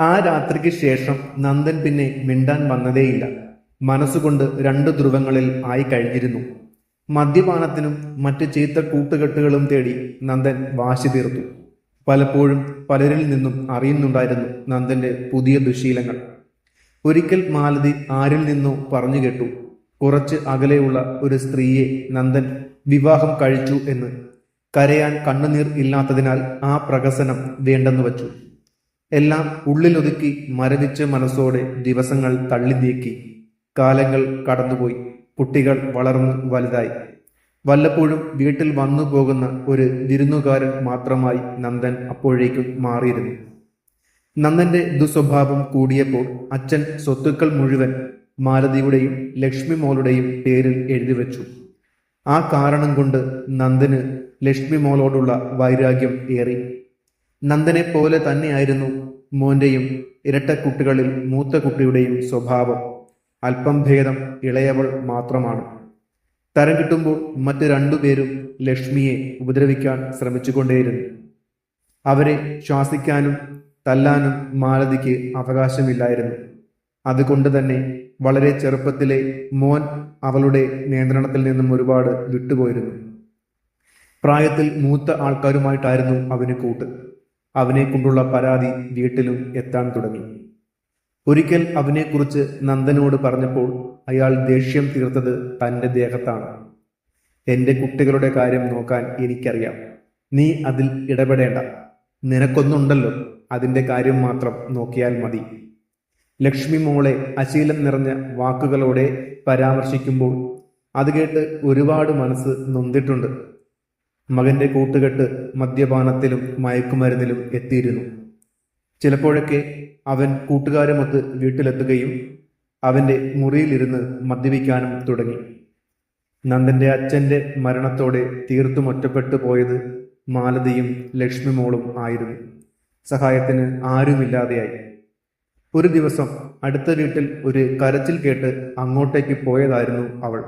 ആ രാത്രിക്ക് ശേഷം നന്ദൻ പിന്നെ മിണ്ടാൻ വന്നതേയില്ല. മനസ്സുകൊണ്ട് രണ്ട് ധ്രുവങ്ങളിൽ ആയി കഴിഞ്ഞിരുന്നു. മദ്യപാനത്തിനും മറ്റ് ചീത്ത കൂട്ടുകെട്ടുകളും തേടി നന്ദൻ വാശി തീർത്തു. പലപ്പോഴും പലരിൽ നിന്നും അറിയുന്നുണ്ടായിരുന്നു നന്ദന്റെ പുതിയ ദുശീലങ്ങൾ. ഒരിക്കൽ മാലതി ആരിൽ നിന്നോ പറഞ്ഞു കേട്ടു കുറച്ച് അകലെയുള്ള ഒരു സ്ത്രീയെ നന്ദൻ വിവാഹം കഴിച്ചു എന്ന്. കരയാൻ കണ്ണുനീർ ഇല്ലാത്തതിനാൽ ആ പ്രഹസനം വേണ്ടെന്ന് വച്ചു. എല്ലാം ഉള്ളിലൊതുക്കി മരവിച്ച മനസ്സോടെ ദിവസങ്ങൾ തള്ളി നീക്കി കാലങ്ങൾ കടന്നുപോയി. കുട്ടികൾ വളർന്നു വലുതായി. വല്ലപ്പോഴും വീട്ടിൽ വന്നു പോകുന്ന ഒരു വിരുന്നുകാരൻ മാത്രമായി നന്ദൻ അപ്പോഴേക്കും മാറിയിരുന്നു. നന്ദന്റെ ദുസ്വഭാവം കൂടിയപ്പോൾ അച്ഛൻ സ്വത്തുക്കൾ മുഴുവൻ മാലതിയുടെയും ലക്ഷ്മി മോളുടെയും പേരിൽ എഴുതി വെച്ചു. ആ കാരണം കൊണ്ട് നന്ദന് ലക്ഷ്മി മോളോടുള്ള വൈരാഗ്യം ഏറി. നന്ദനെ പോലെ തന്നെയായിരുന്നു മോന്റെയും ഇരട്ടക്കുട്ടികളിൽ മൂത്ത കുട്ടിയുടെയും സ്വഭാവം. അല്പം ഭേദം ഇളയവൾ മാത്രമാണ്. തരം കിട്ടുമ്പോൾ മറ്റ് രണ്ടുപേരും ലക്ഷ്മിയെ ഉപദ്രവിക്കാൻ ശ്രമിച്ചുകൊണ്ടേയിരുന്നു. അവരെ ശ്വാസിക്കാനും തല്ലാനും മാലതിക്ക് അവകാശമില്ലായിരുന്നു. അതുകൊണ്ട് തന്നെ വളരെ ചെറുപ്പത്തിലെ മോൻ അവളുടെ നിയന്ത്രണത്തിൽ നിന്നും ഒരുപാട് വിട്ടുപോയിരുന്നു. പ്രായത്തിൽ മൂത്ത ആൾക്കാരുമായിട്ടായിരുന്നു അവന് കൂട്ട്. അവനെ കൊണ്ടുള്ള പരാതി വീട്ടിലും എത്താൻ തുടങ്ങി. ഒരിക്കൽ അവനെക്കുറിച്ച് നന്ദനോട് പറഞ്ഞപ്പോൾ അയാൾ ദേഷ്യം തീർത്തത് തന്റെ ദേഹത്താണ്. എന്റെ കുട്ടികളുടെ കാര്യം നോക്കാൻ എനിക്കറിയാം. നീ അതിൽ ഇടപെടേണ്ട. നിനക്കൊന്നുണ്ടല്ലോ. അതിന്റെ കാര്യം മാത്രം നോക്കിയാൽ മതി. ലക്ഷ്മി മോളെ അശീലം നിറഞ്ഞ വാക്കുകളോടെ പരാമർശിക്കുമ്പോൾ അത് കേട്ട് ഒരുപാട് മനസ്സ് നൊന്തിട്ടുണ്ട്. മകന്റെ കൂട്ടുകെട്ട് മദ്യപാനത്തിലും മയക്കുമരുന്നിലും എത്തിയിരുന്നു. ചിലപ്പോഴൊക്കെ അവൻ കൂട്ടുകാരുമൊത്ത് വീട്ടിലെത്തുകയും അവന്റെ മുറിയിലിരുന്ന് മദ്യപിക്കാനും തുടങ്ങി. നന്ദന്റെ അച്ഛന്റെ മരണത്തോടെ തീർത്തും ഒറ്റപ്പെട്ടു പോയത് മാലതിയും ലക്ഷ്മി മോളും ആയിരുന്നു. സഹായത്തിന് ആരുമില്ലാതെയായി. ഒരു ദിവസം അടുത്ത വീട്ടിൽ ഒരു കരച്ചിൽ കേട്ട് അങ്ങോട്ടേക്ക് പോയതായിരുന്നു അവൾ.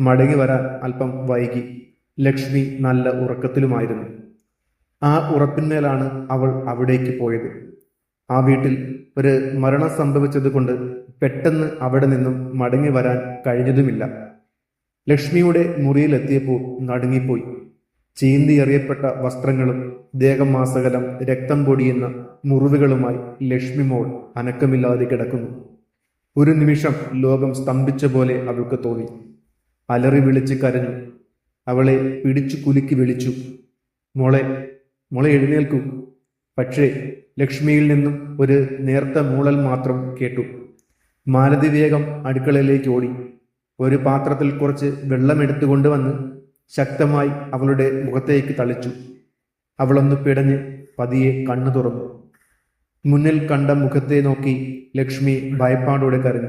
മടങ്ങി വരാൻ അല്പം വൈകി. ലക്ഷ്മി നല്ല ഉറക്കത്തിലുമായിരുന്നു. ആ ഉറപ്പിന്മേലാണ് അവൾ അവിടേക്ക് പോയത്. ആ വീട്ടിൽ ഒരു മരണം സംഭവിച്ചതുകൊണ്ട് പെട്ടെന്ന് അവിടെ നിന്നും മടങ്ങി വരാൻ കഴിഞ്ഞതുമില്ല. ലക്ഷ്മിയുടെ മുറിയിലെത്തിയപ്പോൾ നടുങ്ങിപ്പോയി. ചീന്തിയെറിയപ്പെട്ട വസ്ത്രങ്ങളും ദേഹമാസകലം രക്തം പൊടിയുന്ന മുറിവുകളുമായി ലക്ഷ്മി മോൾ അനക്കമില്ലാതെ കിടക്കുന്നു. ഒരു നിമിഷം ലോകം സ്തംഭിച്ച പോലെ അവൾക്ക് തോന്നി. അലറി വിളിച്ച് കരഞ്ഞു. അവളെ പിടിച്ചു കുലുക്കി വിളിച്ചു. മോളെ മോളെ എഴുന്നേൽക്കൂ. പക്ഷേ ലക്ഷ്മിയിൽ നിന്നും ഒരു നേർത്ത മൂളൽ മാത്രം കേട്ടു. മാലതി വേഗം അടുക്കളയിലേക്ക് ഓടി. ഒരു പാത്രത്തിൽ കുറച്ച് വെള്ളമെടുത്തു കൊണ്ടുവന്ന് ശക്തമായി അവളുടെ മുഖത്തേക്ക് തളിച്ചു. അവളൊന്ന് പിടഞ്ഞ് പതിയെ കണ്ണു തുറന്നു. മുന്നിൽ കണ്ട മുഖത്തെ നോക്കി ലക്ഷ്മി ഭയപ്പാടോടെ കരഞ്ഞു.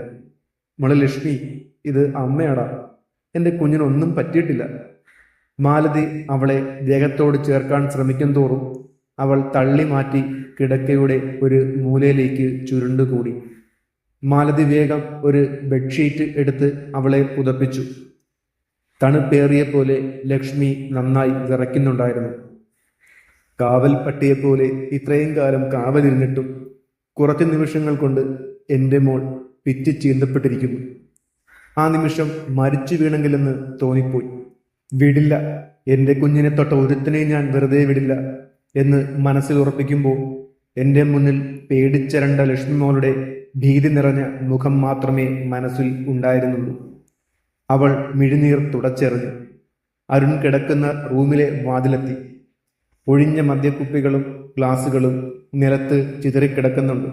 മോളെ ലക്ഷ്മി ഇത് അമ്മയാടാ. എന്റെ കുഞ്ഞിനൊന്നും പറ്റിയിട്ടില്ല. മാലതി അവളെ ദേഹത്തോട് ചേർക്കാൻ ശ്രമിക്കും തോറും അവൾ തള്ളി മാറ്റി കിടക്കയുടെ ഒരു മൂലയിലേക്ക് ചുരുണ്ടുകൂടി. മാലതി വേഗം ഒരു ബെഡ്ഷീറ്റ് എടുത്ത് അവളെ പുതപ്പിച്ചു. തണുപ്പേറിയ പോലെ ലക്ഷ്മി നന്നായി വിറയ്ക്കുന്നുണ്ടായിരുന്നു. കാവൽ പട്ടിയെപ്പോലെ ഇത്രയും കാലം കാവലിരുന്നിട്ടും കുറച്ച് നിമിഷങ്ങൾ കൊണ്ട് എന്റെ മോൾ പിറ്റി ചീന്തപ്പെട്ടിരിക്കുന്നു. ആ നിമിഷം മരിച്ചു വീണെങ്കിലെന്ന് തോന്നിപ്പോയി. വിടില്ല. എന്റെ കുഞ്ഞിനെ തൊട്ട ഒരുത്തിനെ ഞാൻ വെറുതെ വിടില്ല എന്ന് മനസ്സിൽ ഉറപ്പിക്കുമ്പോൾ എന്റെ മുന്നിൽ പേടിച്ചരണ്ട ലക്ഷ്മി മോളുടെ ഭീതി നിറഞ്ഞ മുഖം മാത്രമേ മനസ്സിൽ ഉണ്ടായിരുന്നുള്ളൂ. അവൾ മിഴിനീർ തുടച്ചെറിഞ്ഞു. അരുൺ കിടക്കുന്ന റൂമിലെ വാതിലെത്തി. ഒഴിഞ്ഞ മദ്യക്കുപ്പികളും ഗ്ലാസുകളും നിലത്ത് ചിതറിക്കിടക്കുന്നുണ്ട്.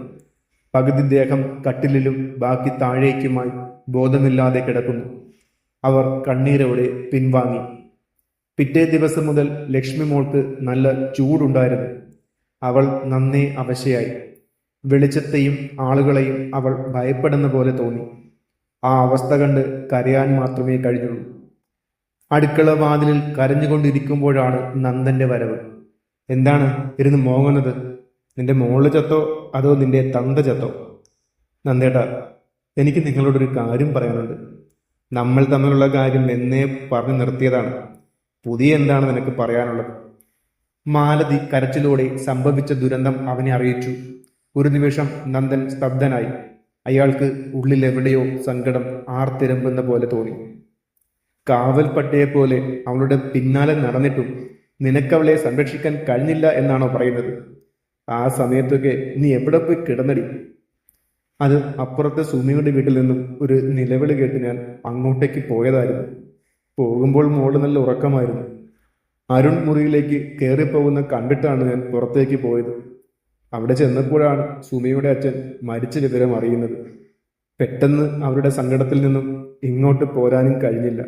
പകുതി ദേഹം കട്ടിലിലും ബാക്കി താഴേക്കുമായി ബോധമില്ലാതെ കിടക്കുന്നു. അവർ കണ്ണീരോടെ പിൻവാങ്ങി. പിറ്റേ ദിവസം മുതൽ ലക്ഷ്മി മോൾക്ക് നല്ല ചൂടുണ്ടായിരുന്നു. അവൾ നന്നേ അവശയായി. വെളിച്ചത്തെയും ആളുകളെയും അവൾ ഭയപ്പെടുന്ന പോലെ തോന്നി. ആ അവസ്ഥ കണ്ട് കരയാൻ മാത്രമേ കഴിഞ്ഞുള്ളൂ. അടുക്കള വാതിലിൽ കരഞ്ഞുകൊണ്ടിരിക്കുമ്പോഴാണ് നന്ദന്റെ വരവ്. എന്താണ് ഇരുന്ന് മോങ്ങുന്നത്? നിന്റെ മോൾ ചത്തോ അതോ നിന്റെ തന്ത ചത്തോ? നന്ദേട്ടാ എനിക്ക് നിങ്ങളോടൊരു കാര്യം പറയാനുണ്ട്. നമ്മൾ തമ്മിലുള്ള കാര്യം എന്നേ പറഞ്ഞു നിർത്തിയതാണ്. പുതിയ എന്താണ് നിനക്ക് പറയാനുള്ളത്? മാലതി കരച്ചിലൂടെ സംഭവിച്ച ദുരന്തം അവനെ അറിയിച്ചു. ഒരു നിമിഷം നന്ദൻ സ്തബ്ധനായി. അയാൾക്ക് ഉള്ളിൽ എവിടെയോ സങ്കടം ആർത്തിരമ്പുന്ന പോലെ തോന്നി. കാവൽ പട്ടിയെപ്പോലെ അവളുടെ പിന്നാലെ നടന്നിട്ടും നിനക്കവളെ സംരക്ഷിക്കാൻ കഴിഞ്ഞില്ല എന്നാണോ പറയുന്നത്? ആ സമയത്തൊക്കെ നീ എവിടെ പോയി കിടന്നടി? അത് അപ്പുറത്തെ സുമിയുടെ വീട്ടിൽ നിന്നും ഒരു നിലവിളി കേട്ട് ഞാൻ അങ്ങോട്ടേക്ക് പോയതായിരുന്നു. പോകുമ്പോൾ മോൾ നല്ല ഉറക്കമായിരുന്നു. അരുൺ മുറിയിലേക്ക് കയറിപ്പോകുന്ന കണ്ടിട്ടാണ് ഞാൻ പുറത്തേക്ക് പോയത്. അവിടെ ചെന്നപ്പോഴാണ് സുമിയുടെ അച്ഛൻ മരിച്ച വിവരം അറിയുന്നത്. പെട്ടെന്ന് അവരുടെ സങ്കടത്തിൽ നിന്നും ഇങ്ങോട്ട് പോരാനും കഴിഞ്ഞില്ല.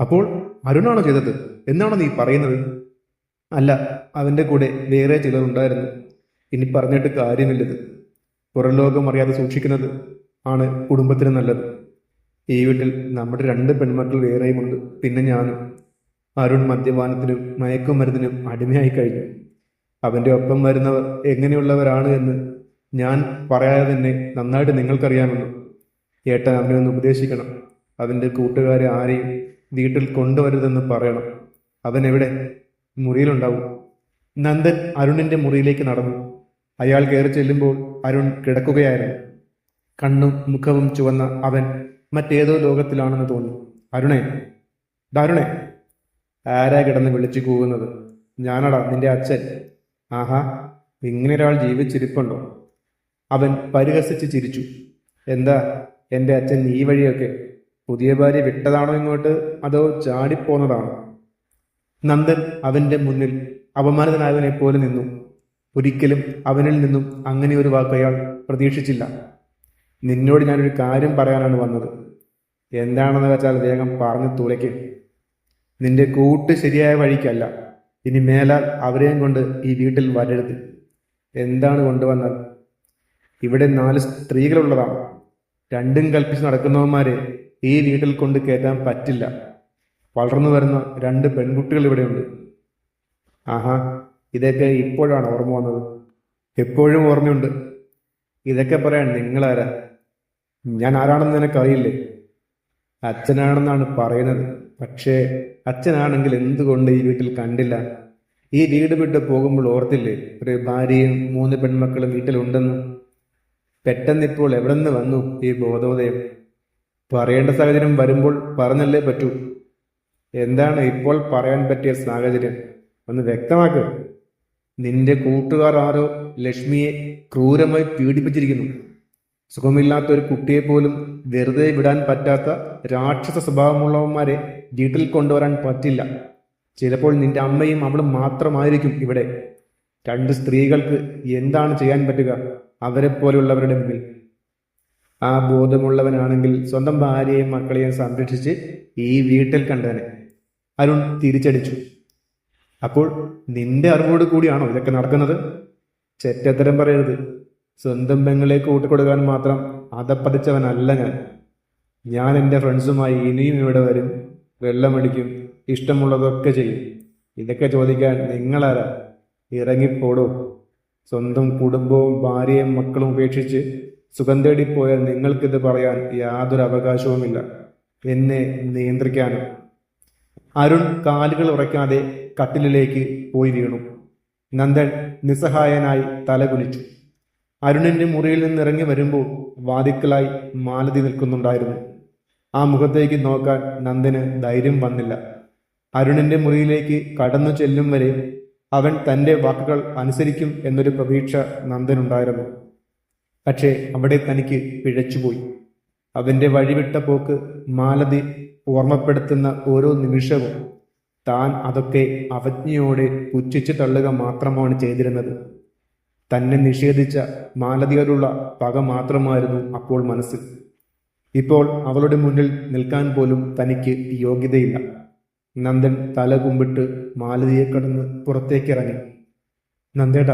അപ്പോൾ അരുണാണോ ചെയ്തത്? എന്നാണോ നീ പറയുന്നത്? അല്ല അവന്റെ കൂടെ വേറെ ചിലർ ഉണ്ടായിരുന്നു ഇനി പറഞ്ഞിട്ട് കാര്യമില്ലത്. പുറം ലോകം അറിയാതെ സൂക്ഷിക്കുന്നത് ആണ് കുടുംബത്തിന് നല്ലത്. ഈ വീട്ടിൽ നമ്മുടെ രണ്ട് പെൺമക്കൾ വേറെയുമുണ്ട് പിന്നെ ഞാനും. അരുൺ മദ്യപാനത്തിനും മയക്കുമരുന്നിനും അടിമയായി കഴിഞ്ഞു. അവന്റെ ഒപ്പം വരുന്നവർ എങ്ങനെയുള്ളവരാണ് എന്ന് ഞാൻ പറയാതെ തന്നെ നന്നായിട്ട് നിങ്ങൾക്കറിയാമെന്നു. ഏട്ടൻ അവനെ ഒന്ന് ഉപദേശിക്കണം. അവന്റെ കൂട്ടുകാരെ ആരെയും വീട്ടിൽ കൊണ്ടുവരുതെന്ന് പറയണം. അവൻ എവിടെ? മുറിയിലുണ്ടാവും. നന്ദൻ അരുണിന്റെ മുറിയിലേക്ക് നടന്നു. അയാൾ കയറി ചെല്ലുമ്പോൾ അരുൺ കിടക്കുകയായിരുന്നു. കണ്ണും മുഖവും ചുവന്ന അവൻ മറ്റേതോ ലോകത്തിലാണെന്ന് തോന്നി. അരുണേ ദരുണേ ആരാ കിടന്ന് വിളിച്ചു കൂവുന്നത്? ഞാനടാ നിന്റെ അച്ഛൻ. ആഹാ ഇങ്ങനെ ഒരാൾ ജീവിച്ചിരിപ്പുണ്ടോ? അവൻ പരിഹസിച്ച് ചിരിച്ചു. എന്താ എന്റെ അച്ഛൻ ഈ വഴിയൊക്കെ? പുതിയ ഭാര്യ വിട്ടതാണോ ഇങ്ങോട്ട് അതോ ചാടിപ്പോന്നതാണോ? നന്ദൻ അവന്റെ മുന്നിൽ അപമാനിതനായവനെ പോലെ നിന്നു. ഒരിക്കലും അവനിൽ നിന്നും അങ്ങനെ ഒരു വാക്ക് അയാൾ പ്രതീക്ഷിച്ചില്ല. നിന്നോട് ഞാനൊരു കാര്യം പറയാനാണ് വന്നത്. എന്താണെന്ന് വെച്ചാൽ അദ്ദേഹം പറഞ്ഞു തുളയ്ക്ക്. നിന്റെ കൂട്ട് ശരിയായ വഴിക്കല്ല. ഇനി മേലാൽ അവരെയും കൊണ്ട് ഈ വീട്ടിൽ വരരുത്. എന്താണ് കൊണ്ടുവന്നത്? ഇവിടെ നാല് സ്ത്രീകളുള്ളതാണ്. രണ്ടും കൽപ്പിച്ച് നടക്കുന്നവന്മാരെ ഈ വീട്ടിൽ കൊണ്ട് കയറ്റാൻ പറ്റില്ല. വളർന്നു വരുന്ന രണ്ട് പെൺകുട്ടികൾ ഇവിടെയുണ്ട്. ആഹാ ഇതൊക്കെ ഇപ്പോഴാണ് ഓർമ്മ വന്നത്. എപ്പോഴും ഓർമ്മയുണ്ട്. ഇതൊക്കെ പറയാൻ നിങ്ങളാരാ? ഞാൻ ആരാണെന്ന് നിനക്കറിയില്ലേ? അച്ഛനാണെന്നാണ് പറയുന്നത്. പക്ഷേ അച്ഛനാണെങ്കിൽ എന്തുകൊണ്ട് ഈ വീട്ടിൽ കണ്ടില്ല? ഈ വീട് വിട്ട് പോകുമ്പോൾ ഓർത്തില്ലേ? ഒരു ഭാര്യയും മൂന്ന് പെൺമക്കളും വീട്ടിലുണ്ടെന്ന്. പെട്ടെന്നിപ്പോൾ എവിടെ നിന്ന് വന്നു ഈ ബോധോദയം? പറയേണ്ട സാഹചര്യം വരുമ്പോൾ പറഞ്ഞല്ലേ പറ്റൂ. എന്താണ് ഇപ്പോൾ പറയാൻ പറ്റിയ സാഹചര്യം? ഒന്ന് വ്യക്തമാക്ക്. നിന്റെ കൂട്ടുകാർ ആരോ ലക്ഷ്മിയെ ക്രൂരമായി പീഡിപ്പിച്ചിരിക്കുന്നു. സുഖമില്ലാത്ത ഒരു കുട്ടിയെ പോലും വെറുതെ വിടാൻ പറ്റാത്ത രാക്ഷസ സ്വഭാവമുള്ളവന്മാരെ വീട്ടിൽ കൊണ്ടുവരാൻ പറ്റില്ല. ചിലപ്പോൾ നിന്റെ അമ്മയും അവളും മാത്രമായിരിക്കും ഇവിടെ. രണ്ട് സ്ത്രീകൾക്ക് എന്താണ് ചെയ്യാൻ പറ്റുക? അവരെ പോലുള്ളവരുടെ മുമ്പിൽ. ആ ബോധമുള്ളവനാണെങ്കിൽ സ്വന്തം ഭാര്യയെയും മക്കളെയും സംരക്ഷിച്ച് ഈ വീട്ടിൽ കണ്ടവനെ. അരുൺ തിരിച്ചടിച്ചു. അപ്പോൾ നിന്റെ അറിവോട് കൂടിയാണോ ഇതൊക്കെ നടക്കുന്നത്? ചെറ്റത്തരം പറയരുത്. സ്വന്തം പെങ്ങളിലേക്ക് കൂട്ടിക്കൊടുക്കാൻ മാത്രം അതപ്പതിച്ചവനല്ല ഞാൻ. ഞാൻ എന്റെ ഫ്രണ്ട്സുമായി ഇനിയും ഇവിടെ വരും വെള്ളമടിക്കും ഇഷ്ടമുള്ളതൊക്കെ ചെയ്യും. ഇതൊക്കെ ചോദിക്കാൻ നിങ്ങളാരാ? ഇറങ്ങിപ്പോടോ? സ്വന്തം കുടുംബവും ഭാര്യയും മക്കളും ഉപേക്ഷിച്ച് സുഖം തേടിപ്പോയാൽ നിങ്ങൾക്കിത് പറയാൻ യാതൊരു അവകാശവുമില്ല. എന്നെ നിയന്ത്രിക്കാനും? അരുൺ കാലുകൾ ഉറയ്ക്കാതെ കട്ടിലിലേക്ക് പോയി വീണു. നന്ദൻ നിസ്സഹായനായി തലകുലിച്ചു അരുണിന്റെ മുറിയിൽ നിന്ന് ഇറങ്ങി വരുമ്പോൾ വാതിക്കലായി മാലതി നിൽക്കുന്നുണ്ടായിരുന്നു. ആ മുഖത്തേക്ക് നോക്കാൻ നന്ദന് ധൈര്യം വന്നില്ല. അരുണിന്റെ മുറിയിലേക്ക് കടന്നു ചെല്ലും വരെ അവൻ തന്റെ വാക്കുകൾ അനുസരിക്കും എന്നൊരു പ്രതീക്ഷ നന്ദനുണ്ടായിരുന്നു. പക്ഷേ അവിടെ തനിക്ക് പിഴച്ചുപോയി. അവന്റെ വഴിവിട്ട പോക്ക് മാലതി ഓർമ്മപ്പെടുത്തുന്ന ഓരോ നിമിഷവും താൻ അതൊക്കെ അവജ്ഞയോടെ പുച്ഛിച്ചു തള്ളുക മാത്രമാണ് ചെയ്തിരുന്നത്. തന്നെ നിഷേധിച്ച മാലതിയോടുള്ള പക മാത്രമായിരുന്നു അപ്പോൾ മനസ്സിൽ ഇപ്പോൾ അവളുടെ മുന്നിൽ നിൽക്കാൻ പോലും തനിക്ക് യോഗ്യതയില്ല. നന്ദൻ തല കുമ്പിട്ട് മാലതിയെ കടന്ന് പുറത്തേക്കിറങ്ങി. നന്ദേട്ട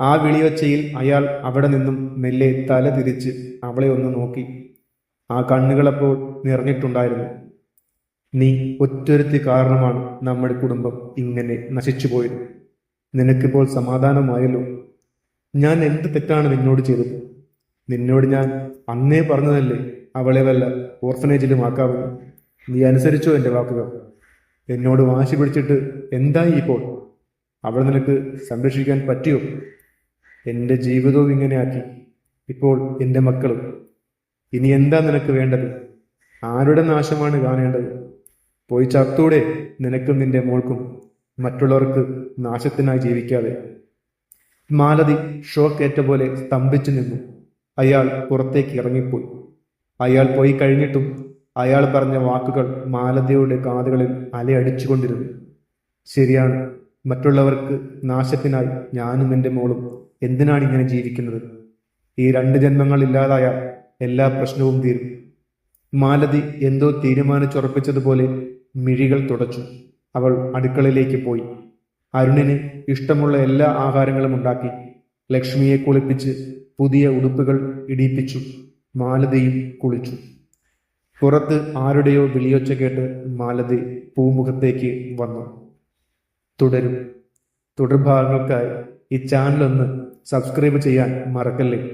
ആ വിളിയൊച്ചയിൽ അയാൾ അവിടെ നിന്നും മെല്ലെ തല തിരിച്ച് അവളെ ഒന്ന് നോക്കി. ആ കണ്ണുകളപ്പോൾ നിറഞ്ഞിട്ടുണ്ടായിരുന്നു. നീ ഒറ്റൊരുത്തി കാരണമാണ് നമ്മുടെ കുടുംബം ഇങ്ങനെ നശിച്ചു പോയത് നിനക്കിപ്പോൾ സമാധാനമായല്ലോ. ഞാൻ എന്ത് തെറ്റാണ് നിന്നോട് ചെയ്തത്? നിന്നോട് ഞാൻ അന്നേ പറഞ്ഞതല്ലേ അവളെ വല്ല ഓർഫനേജിലും ആക്കാവുന്നു നീ അനുസരിച്ചോ എന്റെ വാക്കുകൾ? എന്നോട് വാശി പിടിച്ചിട്ട് എന്തായി ഇപ്പോൾ? അവൾ നിനക്ക് സംരക്ഷിക്കാൻ പറ്റിയോ? എന്റെ ജീവിതവും ഇങ്ങനെ ആക്കി. ഇപ്പോൾ എന്റെ മക്കളും. ഇനി എന്താ നിനക്ക് വേണ്ടത്? ആരുടെ നാശമാണ് കാണേണ്ടത്? പോയി ചത്തൂടെ നിനക്കും നിന്റെ മോൾക്കും മറ്റുള്ളവർക്ക് നാശത്തിനായി ജീവിക്കാതെ. മാലതി ഷോക്കേറ്റ പോലെ സ്തംഭിച്ചു നിന്നു. അയാൾ പുറത്തേക്ക് ഇറങ്ങിപ്പോയി. അയാൾ പോയി കഴിഞ്ഞിട്ടും അയാൾ പറഞ്ഞ വാക്കുകൾ മാലതിയുടെ കാതുകളിൽ അലയടിച്ചുകൊണ്ടിരുന്നു. ശരിയാണ് മറ്റുള്ളവർക്ക് നാശത്തിനായി ഞാനും എന്റെ മോളും എന്തിനാണ് ഇങ്ങനെ ജീവിക്കുന്നത്? ഈ രണ്ട് ജന്മങ്ങൾ ഇല്ലാതായാൽ എല്ലാ പ്രശ്നവും തീരും. മാലതി എന്തോ തീരുമാനിച്ചുറപ്പിച്ചതുപോലെ മിഴികൾ തുടച്ചു. അവൾ അടുക്കളയിലേക്ക് പോയി. അരുണിന് ഇഷ്ടമുള്ള എല്ലാ ആഹാരങ്ങളും ഉണ്ടാക്കി. ലക്ഷ്മിയെ കുളിപ്പിച്ച് പുതിയ ഉടുപ്പുകൾ ഇടിപ്പിച്ചു മാലതയും കുളിച്ചു. പുറത്ത് ആരുടെയോ വിളിയൊച്ച കേട്ട് മാലതി പൂമുഖത്തേക്ക് വന്നു. തുടരും. തുടർഭാഗങ്ങൾക്കായി ഈ ചാനലൊന്ന് സബ്സ്ക്രൈബ് ചെയ്യാൻ മറക്കല്ലേ?